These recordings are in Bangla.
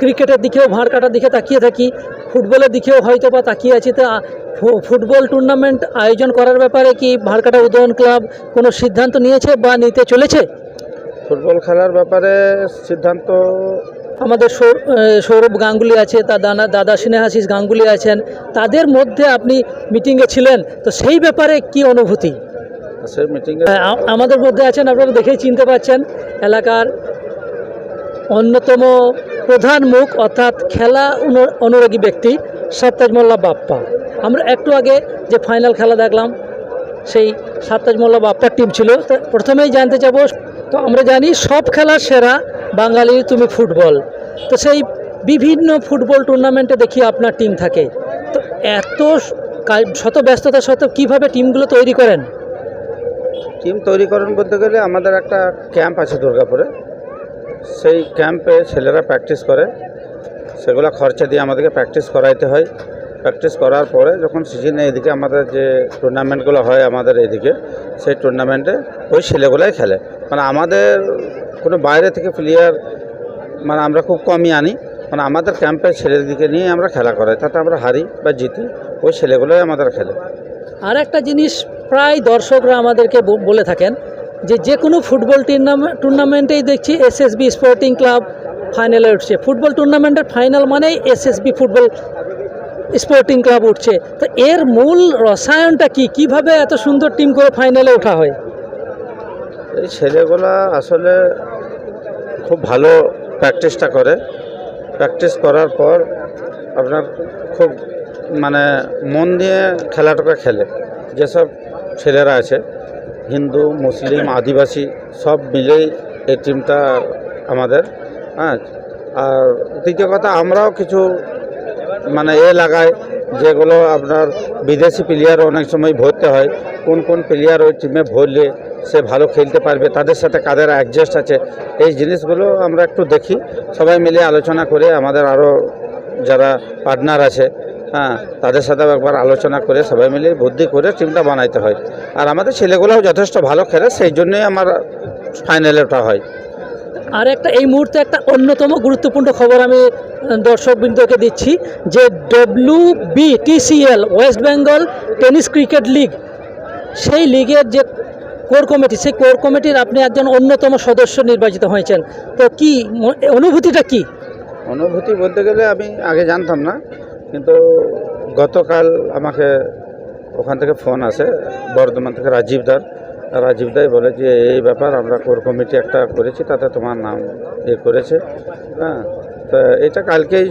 ক্রিকেটের দিকেও ভাঁড় কাটার দিকে তাকিয়ে থাকি। ফুটবলের দিকেও হয়তো বা তাকিয়ে আছি। তা ফুটবল টুর্নামেন্ট আয়োজন করার ব্যাপারে কি ভাঁড়কাটা উদয়ন ক্লাব কোনো সিদ্ধান্ত নিয়েছে বা নিতে চলেছে? ফুটবল খেলার ব্যাপারে সিদ্ধান্ত আমাদের সৌরভ গাঙ্গুলি আছে তার দাদা দাদা স্নেহাশিস গাঙ্গুলি আছেন। তাদের মধ্যে আপনি মিটিংয়ে ছিলেন তো সেই ব্যাপারে কি অনুভূতি? সেই মিটিংয়ে আ- আ- আমাদের মধ্যে আছেন আপনারা দেখেই চিনতে পাচ্ছেন। এলাকার অন্যতম প্রধান মুখ অর্থাৎ খেলা অনু- অনুরাগী ব্যক্তি সাত্তাজ মোল্লা বাপ্পা। আমরা একটু আগে যে ফাইনাল খেলা দেখলাম, সেই সাত্তাজ মোল্লা বাপ্পার টিম ছিল। প্রথমেই জানতে চাব তো আমরা জানি সব খেলার সেরা বাঙালির তুমি ফুটবল। তো সেই বিভিন্ন ফুটবল টুর্নামেন্টে দেখি আপনার টিম থাকে। তো এত শত ব্যস্ততা সত্ত্বেও কীভাবে টিমগুলো তৈরি করেন? টিম তৈরি করেন বলতে গেলে আমাদের একটা ক্যাম্প আছে দুর্গাপুরে। সেই ক্যাম্পে ছেলেরা প্র্যাকটিস করে। সেগুলো খরচা দিয়ে আমাদেরকে প্র্যাকটিস করাইতে হয়। প্র্যাকটিস করার পরে যখন সিজনে এদিকে আমাদের যে টুর্নামেন্টগুলো হয় আমাদের এদিকে সেই টুর্নামেন্টে ওই ছেলেগুলাই খেলে। মানে আমাদের কোনো বাইরে থেকে প্লেয়ার মানে আমরা খুব কমই আনি। মানে আমাদের ক্যাম্পের ছেলেদিকে নিয়ে আমরা খেলা করাই। তাতে আমরা হারি বা জিতি, ওই ছেলেগুলোই আমাদের খেলে। আর একটা জিনিস প্রায় দর্শকরা আমাদেরকে বলে থাকেন যে যে কোনো ফুটবল টুর্নামেন্ট টুর্নামেন্টেই দেখছি এসএসবি স্পোর্টিং ক্লাব ফাইনালে উঠছে। ফুটবল টুর্নামেন্টের ফাইনাল মানেই এসএসবি ফুটবল স্পোর্টিং ক্লাব উঠছে। তো এর মূল রসায়নটা কি? কীভাবে এত সুন্দর টিম করে ফাইনালে ওঠা হয়? এই ছেলেগুলা আসলে খুব ভালো প্র্যাকটিসটা করে। প্র্যাকটিস করার পর আপনার খুব মানে মন দিয়ে খেলাটাকে খেলে। যেসব ছেলেরা আছে হিন্দু, মুসলিম, আদিবাসী, সব মিলেই এই টিমটা আমাদের হ্যাঁ। আর দ্বিতীয় কথা, আমরাও কিছু মানে এ লাগাই, যেগুলো আপনার বিদেশি প্লেয়ার অনেক সময় ভরতে হয়, কোন কোন প্লেয়ার ওই টিমে ভরলে সে ভালো খেলতে পারবে, তাদের সাথে কাদের অ্যাডজাস্ট আছে, এই জিনিসগুলো আমরা একটু দেখি। সবাই মিলে আলোচনা করে আমাদের আরও যারা পার্টনার আছে হ্যাঁ তাদের সাথে একবার আলোচনা করে সবাই মিলে বুদ্ধি করে টিমটা বানাইতে হয়। আর আমাদের ছেলেগুলোও যথেষ্ট ভালো খেলে সেই জন্যই আমার ফাইনালে ওঠা হয়। আর একটা এই মুহূর্তে একটা অন্যতম গুরুত্বপূর্ণ খবর আমি দর্শকবৃন্দকে দিচ্ছি যে W B TCL West Bengal tennis cricket league সেই লিগের যে কোর কমিটি সেই কোর কমিটির আপনি একজন অন্যতম সদস্য নির্বাচিত হয়েছেন। তো কি অনুভূতিটা কি? অনুভূতি বলতে গেলে আমি আগে জানতাম না। কিন্তু গতকাল আমাকে ওখান থেকে ফোন আসে বর্ধমান থেকে রাজীব দার। রাজীব দাই বলে যে এই ব্যাপার আমরা কোর কমিটি একটা করেছি তাতে তোমার নাম ইয়ে করেছে। হ্যাঁ তা এটা কালকেই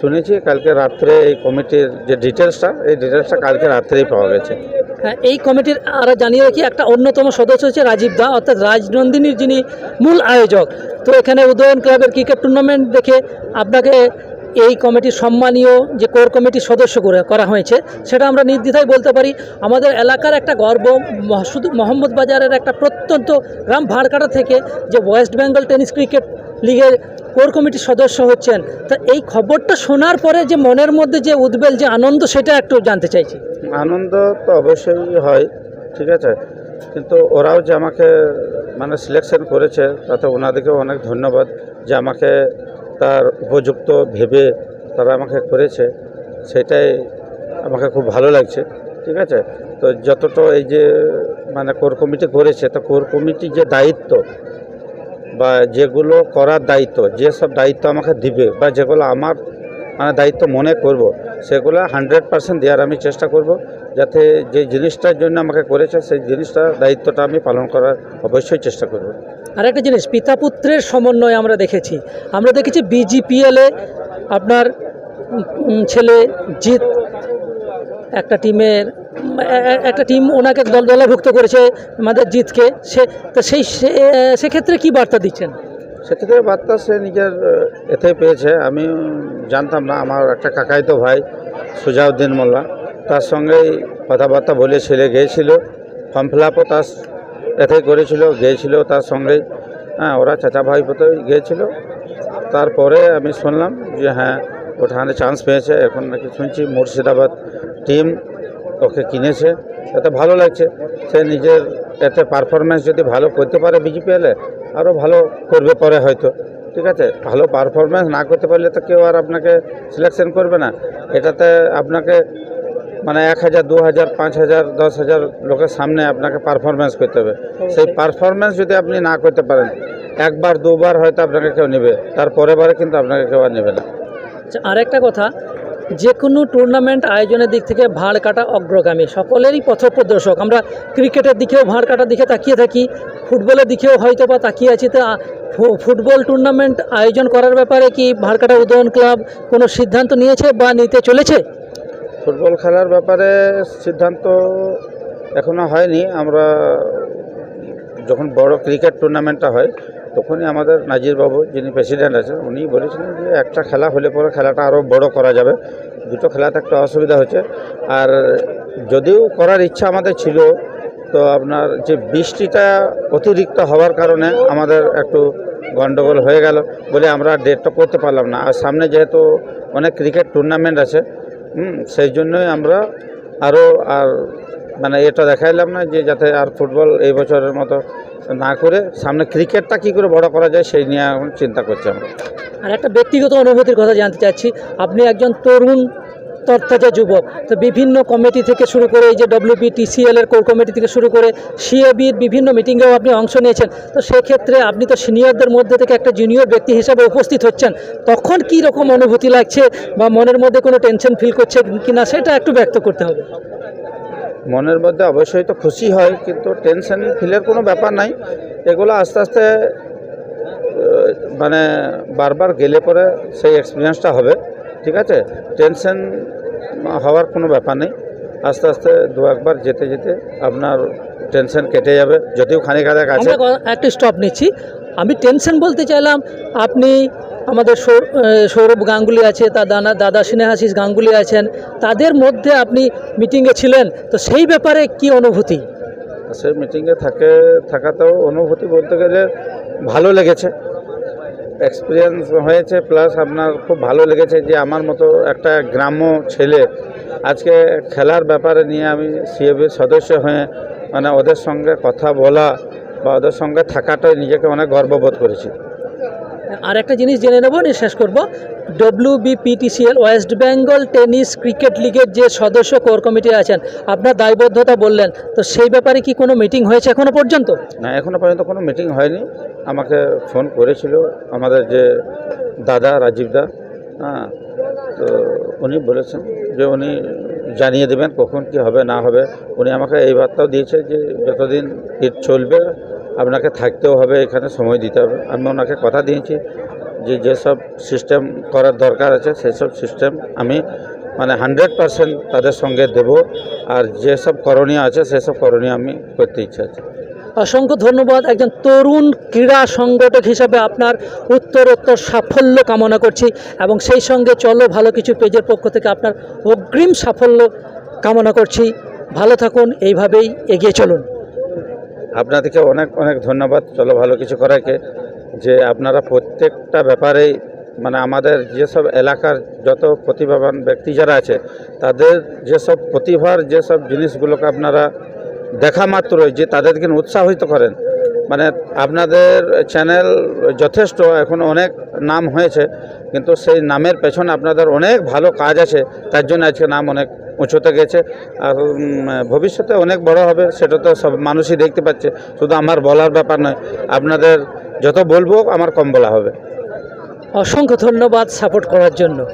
শুনেছি কালকে রাত্রে এই কমিটির যে ডিটেলসটা এই ডিটেলসটা কালকে রাত্রেই পাওয়া গেছে। হ্যাঁ, এই কমিটির আর জানিয়ে রাখি একটা অন্যতম সদস্য হচ্ছে রাজীব দা অর্থাৎ রাজনন্দিনীর যিনি মূল আয়োজক। তো এখানে উদয়ন ক্লাবের ক্রিকেট টুর্নামেন্ট দেখে আপনাকে এই কমিটির সম্মানীয় যে কোর কমিটির সদস্য করে করা হয়েছে, সেটা আমরা নির্দ্বিধায় বলতে পারি, আমাদের এলাকার একটা গর্ব শুধু মোহাম্মদ বাজারের একটা প্রত্যন্ত গ্রাম ভাড়কাটা থেকে যে ওয়েস্ট বেঙ্গল টেনিস ক্রিকেট লিগের কোর কমিটির সদস্য হচ্ছেন, তা এই খবরটা শোনার পরে যে মনের মধ্যে যে উদ্বেল, যে আনন্দ, সেটা একটু জানতে চাইছি। আনন্দ তো অবশ্যই হয়, ঠিক আছে, কিন্তু ওরাও যে আমাকে মানে সিলেকশন করেছে, তাতে ওনাদেরকেও অনেক ধন্যবাদ যে আমাকে তার উপযুক্ত ভেবে তারা আমাকে করেছে, সেটাই আমাকে খুব ভালো লাগছে, ঠিক আছে? তো যতটা এই যে মানে কোর কমিটি করেছে, তো কোর কমিটির যে দায়িত্ব বা যেগুলো করার দায়িত্ব যেসব দায়িত্ব আমাকে দিবে বা যেগুলো আমার মানে দায়িত্ব মনে করব, সেগুলো হান্ড্রেড পার্সেন্ট দেওয়ার আমি চেষ্টা করব, যাতে যে জিনিসটার জন্য আমাকে করেছে, সেই জিনিসটা দায়িত্বটা আমি পালন করার অবশ্যই চেষ্টা করব। আর একটা জিনিস পিতা পুত্রের সমন্বয় আমরা দেখেছি। আমরা দেখেছি বিজিপিএলে আপনার ছেলে জিৎ, একটা টিমের, একটা টিম ওনাকে দল, দলভুক্ত করেছে আমাদের জিতকে সে, তো সেই, সে- সেক্ষেত্রে কি বার্তা দিচ্ছেন? সেক্ষেত্রে বার্তা সে নিজের এতে পেয়েছে। আমি জানতাম না, আমার একটা কাকাইতো ভাই, সুজাউদ্দিন মোল্লা। তার সঙ্গেই কথাবার্তা বলে ছেলে গিয়েছিল। ফর্ম ফিল আপও তার এতেই করেছিল, গিয়েছিল তার সঙ্গেই হ্যাঁ ওরা চাচা ভাই পতেই গিয়েছিল। তারপরে আমি শুনলাম যে হ্যাঁ ওখানে চান্স পেয়েছে। এখন নাকি শুনছি মুর্শিদাবাদ টিম ওকে কিনেছে। এতে ভালো লাগছে। সে নিজের এতে পারফরমেন্স যদি ভালো করতে পারে বিজেপি এলে আরও ভালো করবে পরে হয়তো। ঠিক আছে? ভালো পারফরমেন্স না করতে পারলে তো কেউ আর আপনাকে সিলেকশন করবে না। এটাতে আপনাকে মানে এক হাজার, দু হাজার, পাঁচ হাজার, দশ হাজার লোকের সামনে আপনাকে পারফরমেন্স করতে হবে। সেই পারফরমেন্স যদি আপনি না করতে পারেন, একবার, দুবার হয়তো আপনাকে কেউ নেবে, তার পরের বারে কিন্তু আপনাকে কেউ আর নেবে না। আচ্ছা আরেকটা কথা, যে কোনো টুর্নামেন্ট আয়োজনের দিক থেকে ভাঁড় কাটা অগ্রগামী, সকলেরই পথপ্রদর্শক। আমরা ক্রিকেটের দিকেও ভাঁড় কাটার দিকে তাকিয়ে থাকি, ফুটবলের দিকেও হয়তো বা তাকিয়ে আছি, তা ফুটবল টুর্নামেন্ট আয়োজন করার ব্যাপারে কি ভাঁড় কাটা উদয়ন ক্লাব কোনো সিদ্ধান্ত নিয়েছে বা নিতে চলেছে? ফুটবল খেলার ব্যাপারে সিদ্ধান্ত এখনও হয়নি। আমরা যখন বড় ক্রিকেট টুর্নামেন্টটা হয়, তখনই আমাদের নাজিরবাবু যিনি প্রেসিডেন্ট আছেন উনি বলেছিলেন যে একটা খেলা হলে পরে খেলাটা আরও বড় করা যাবে। দুটো খেলাতে একটা অসুবিধা হচ্ছে। আর যদিও করার ইচ্ছা আমাদের ছিল, তো আপনার যে বৃষ্টিটা অতিরিক্ত হওয়ার কারণে আমাদের একটু গণ্ডগোল হয়ে গেল বলে আমরা ডেটটা করতে পারলাম না। আর সামনে যেহেতু অনেক ক্রিকেট টুর্নামেন্ট আছে হুম, সেই জন্যই আমরা আরও আর মানে এটা দেখাইলাম না যে যাতে আর ফুটবল এই বছরের মতো না করে সামনে ক্রিকেটটা কি করে বড় করা যায় সেই নিয়ে এখন চিন্তা করছি আমরা। আর একটা ব্যক্তিগত অনুভূতির কথা জানতে চাচ্ছি। আপনি একজন তরুণ তরতাজা যুবক। তো বিভিন্ন কমিটি থেকে শুরু করে এই যে ডব্লিউপি টিসিএল এর কোর কমিটি থেকে শুরু করে সিএবির বিভিন্ন মিটিংয়েও আপনি অংশ নিয়েছেন। তো সেক্ষেত্রে আপনি তো সিনিয়রদের মধ্যে থেকে একটা জুনিয়র ব্যক্তি হিসাবে উপস্থিত হচ্ছেন। তখন কি রকম অনুভূতি লাগছে বা মনের মধ্যে কোনো টেনশন ফিল করছে কিনা সেটা একটু ব্যক্ত করতে হবে। মনের মধ্যে অবশ্যই তো খুশি হয়, কিন্তু টেনশন ফিলের কোনো ব্যাপার নাই। এগুলো আস্তে আস্তে মানে বারবার গেলে পরে সেই এক্সপিরিয়েন্সটা হবে। ঠিক আছে? টেনশন হওয়ার কোনো ব্যাপার নেই। আস্তে আস্তে দু একবার যেতে যেতে আপনার টেনশন কেটে যাবে। যদিও খানিক আধেক আছে আমরা ক- একটু স্টপ নিচ্ছি। আমি টেনশন বলতে চাইলাম আপনি আমাদের সৌরভ গাঙ্গুলি আছে তার দাদা দাদা স্নেহাশিস গাঙ্গুলি আছেন তাদের মধ্যে আপনি মিটিংয়ে ছিলেন তো সেই ব্যাপারে কি অনুভূতি? সেই মিটিংয়ে থাকে থাকাতেও অনুভূতি বলতে গেলে ভালো লেগেছে। এক্সপিরিয়েন্স হয়েছে প্লাস আপনার খুব ভালো লেগেছে যে আমার মতো একটা গ্রাম্য ছেলে আজকে খেলার ব্যাপারে নিয়ে আমি সিএবির সদস্য হয়ে মানে ওদের সঙ্গে কথা বলা বা ওদের সঙ্গে থাকাটাই নিজেকে অনেক গর্ববোধ করেছি। আর একটা জিনিস জেনে নেব, নিয়ে শেষ করব। WBPTCL West Bengal tennis cricket লিগের যে সদস্য কোর কমিটি আছেন, আপনার দায়বদ্ধতা বললেন, তো সেই ব্যাপারে কি কোনো মিটিং হয়েছে এখনও পর্যন্ত? না এখনও পর্যন্ত কোনো মিটিং হয়নি। আমাকে ফোন করেছিল আমাদের যে দাদা রাজীব দা হ্যাঁ তো উনি বলেছেন যে উনি জানিয়ে দেবেন কখন কি হবে, না হবে। উনি আমাকে এই বার্তাও দিয়েছে যে যতদিন ঈদ চলবে, আপনাকে থাকতেও হবে, এখানে সময় দিতে হবে। আমি ওনাকে কথা দিয়েছি। যে যেসব সিস্টেম করার দরকার আছে সেসব সিস্টেম আমি মানে হান্ড্রেড পারসেন্ট তাদের সঙ্গে দেব। আর যেসব করণীয় আছে সেসব করণীয় আমি করতে ইচ্ছা আছে। অসংখ্য ধন্যবাদ। একজন তরুণ ক্রীড়া সংগঠক হিসাবে আপনার উত্তরোত্তর সাফল্য কামনা করছি এবং সেই সঙ্গে চলো ভালো কিছু পেজের পক্ষ থেকে আপনার অগ্রিম সাফল্য কামনা করছি। ভালো থাকুন এইভাবেই এগিয়ে চলুন। আপনাদেরকে অনেক অনেক ধন্যবাদ। চলো ভালো কিছু করাকে। যে আপনারা প্রত্যেকটা ব্যাপারেই মানে আমাদের যেসব এলাকার যত প্রতিভাবান ব্যক্তি যারা আছে, তাদের যেসব প্রতিভার যেসব জিনিসগুলোকে আপনারা দেখা মাত্রই যে তাদেরকে উৎসাহিত করেন। মানে আপনাদের চ্যানেল যথেষ্ট, এখন অনেক নাম হয়েছে, কিন্তু সেই নামের পেছনে আপনাদের অনেক ভালো কাজ আছে, তার জন্য আজকে নাম অনেক উঁচুতে গেছে। আর ভবিষ্যতে অনেক বড় হবে, সেটা তো সব মানুষই দেখতে পাচ্ছে। শুধু আমার বলার ব্যাপার নয়, আপনাদের যত বলব আমার কম বলা হবে। অসংখ্য ধন্যবাদ সাপোর্ট করার জন্য।